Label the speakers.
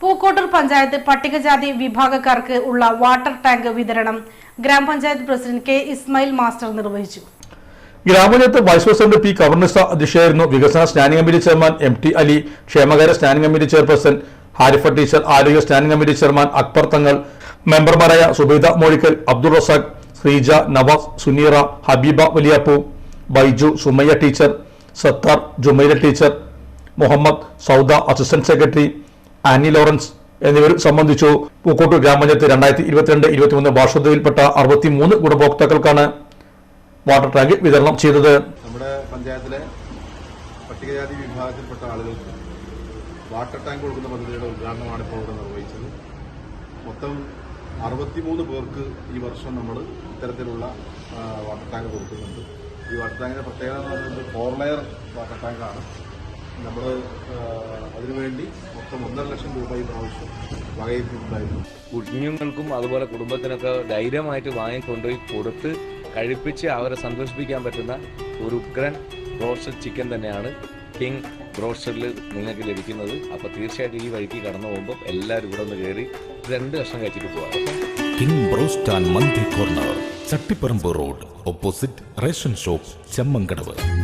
Speaker 1: പൂക്കോട്ടൂർ പഞ്ചായത്ത് പട്ടികജാതി വിഭാഗക്കാർക്ക് ഉള്ള വാട്ടർ ടാങ്ക് വിതരണം. ഗ്രാമപഞ്ചായത്ത് പ്രസിഡന്റ് കെ ഇസ്മായിൽ മാസ്റ്റർ നിർവഹിച്ചു.
Speaker 2: ഗ്രാമപഞ്ചായത്ത് വൈസ് പ്രസിഡന്റ് പി കവർണിസ അധ്യക്ഷയായിരുന്നു. വികസന standing committee chairman M T Ali ക്ഷേമകാര്യ standing committee chairperson Harifa teacher ആരോഗ്യ standing committee chairman Akbar Thangal മെമ്പർമാരായ Subaida മോഴിക്കൽ Abdul Razak Sreeja Navas Suneera Habeeba Valiyappu Baiju Sumayya teacher Sathar Jumaila teacher Muhammad Sauda assistant secretary Annie Lawrence എന്നിവർ സംബന്ധിച്ചു പൂക്കോട്ടൂർ ഗ്രാമപഞ്ചായത്ത് രണ്ടായിരത്തി ഇരുപത്തിരണ്ട് ഇരുപത്തിമൂന്ന് വാർഷോദയിൽപ്പെട്ട അറുപത്തിമൂന്ന് ഗുണഭോക്താക്കൾക്കാണ് വാട്ടർ ടാങ്ക് വിതരണം ചെയ്തത്.
Speaker 3: നമ്മുടെ പഞ്ചായത്തിലെ പട്ടികജാതി വിഭാഗത്തിൽപ്പെട്ട ആളുകൾക്ക് വാട്ടർ ടാങ്ക് കൊടുക്കുന്ന പദ്ധതിയുടെ ഉദ്ഘാടനമാണ് ഇപ്പോൾ ഇവിടെ നിർവഹിച്ചത്. മൊത്തം അറുപത്തിമൂന്ന് പേർക്ക് ഈ വർഷം നമ്മൾ ഇത്തരത്തിലുള്ള വാട്ടർ ടാങ്ക് കൊടുക്കുന്നുണ്ട്. ഈ വാട്ടർ ടാങ്കിന്റെ പ്രത്യേകത എന്ന് പറയുന്നത് ഫോർ ലെയർ വാട്ടർ ടാങ്കാണ്. നമ്മൾ അതിനുവേണ്ടി മൊത്തം ഒന്നര ലക്ഷം രൂപ ഈ പ്രാവശ്യം വകയിരുത്തിയിട്ടുണ്ടായിരുന്നു.
Speaker 4: കുഞ്ഞുങ്ങൾക്കും അതുപോലെ കുടുംബത്തിനൊക്കെ ധൈര്യമായിട്ട് വാങ്ങിക്കൊണ്ടുപോയി കൊടുത്ത് കഴിപ്പിച്ച് അവരെ സന്തോഷിപ്പിക്കാൻ പറ്റുന്ന ഒരു ഉഗ്രൻ റോസ്റ്റഡ് ചിക്കൻ തന്നെയാണ് കിങ് റോസ്റ്ററിൽ നിങ്ങൾക്ക് ലഭിക്കുന്നത്. അപ്പോൾ തീർച്ചയായിട്ടും ഈ വഴിക്ക് കടന്നു പോകുമ്പോൾ എല്ലാവരും ഇവിടെ ഒന്ന് കയറി രണ്ട് കഷ്ണം കഴിച്ചിട്ട് പോകാം
Speaker 5: King Broast and Mandi Corner Chattiparamba road opposite ration shop Chemmankadavu